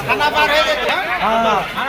খানা পার হয়ে গেছে হ্যাঁ